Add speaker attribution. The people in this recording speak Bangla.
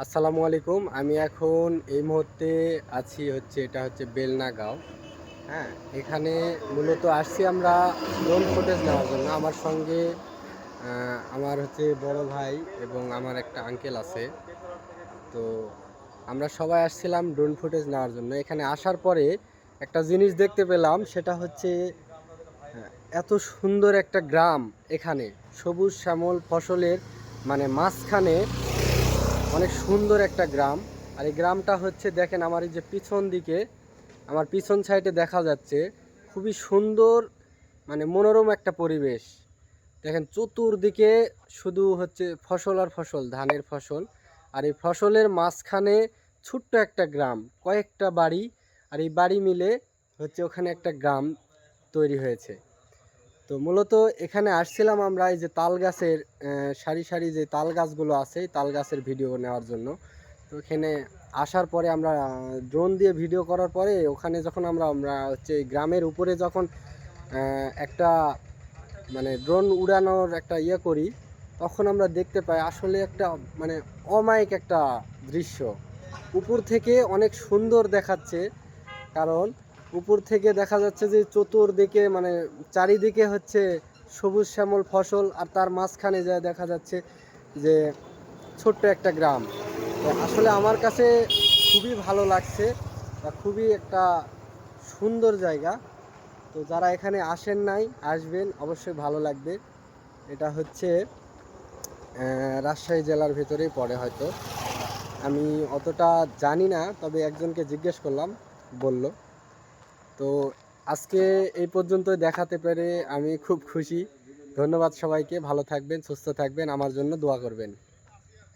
Speaker 1: আসসালামু আলাইকুম। আমি এখন এই মুহূর্তে আছি হচ্ছে, এটা হচ্ছে বেলনাগাঁও হ্যাঁ এখানে মূলত আসছি আমরা ড্রোন ফুটেজ নেওয়ার জন্য। আমার সঙ্গে আমার হচ্ছে বড় ভাই এবং আমার একটা আঙ্কেল আছে। তো আমরা সবাই আসছিলাম ড্রোন ফুটেজ নেওয়ার জন্য। এখানে আসার পরে একটা জিনিস দেখতে পেলাম, সেটা হচ্ছে এত সুন্দর একটা গ্রাম এখানে। সবুজ শ্যামল ফসলের মানে মাঝখানে অনেক সুন্দর একটা গ্রাম। আর এই গ্রামটা হচ্ছে, দেখেন আমার এই যে পিছন দিকে, আমার পিছন সাইডে দেখা যাচ্ছে খুবই সুন্দর মানে মনোরম একটা পরিবেশ। দেখেন চতুর্দিকে শুধু হচ্ছে ফসল আর ফসল, ধানের ফসল। আর এই ফসলের মাঝখানে ছোট্ট একটা গ্রাম, কয়েকটা বাড়ি। আর এই বাড়ি মিলে হচ্ছে ওখানে একটা গ্রাম তৈরি হয়েছে। তো মূলত এখানে আসছিলাম আমরা এই যে তাল গাছের সারি সারি যে তাল গাছগুলো আছে তাল গাছের ভিডিও নেওয়ার জন্য। তো এখানে আসার পরে আমরা ড্রোন দিয়ে ভিডিও করার পরে ওখানে যখন আমরা আমরা হচ্ছে গ্রামের উপরে যখন একটা মানে ড্রোন উড়ানোর একটা ইয়ে করি, তখন আমরা দেখতে পাই আসলে একটা মানে অমায়িক একটা দৃশ্য। উপর থেকে অনেক সুন্দর দেখাচ্ছে, কারণ উপর থেকে দেখা যাচ্ছে যে চতুর্দিকে মানে চারিদিকে হচ্ছে সবুজ শ্যামল ফসল আর তার মাঝখানে যা দেখা যাচ্ছে যে ছোট্ট একটা গ্রাম। আসলে আমার কাছে খুবই ভালো লাগছে বা খুবই একটা সুন্দর জায়গা। তো যারা এখানে আসেন নাই, আসবেন, অবশ্যই ভালো লাগবে। এটা হচ্ছে রাজশাহী জেলার ভেতরেই পড়ে হয়তো। আমি অতটা জানি না, তবে একজনকে জিজ্ঞেস করলাম, বলল। তো আজকে এই পর্যন্ত দেখাতে পেরে আমি খুব খুশি। ধন্যবাদ সবাইকে, ভালো থাকবেন, সুস্থ থাকবেন, আমার জন্য দোয়া করবেন।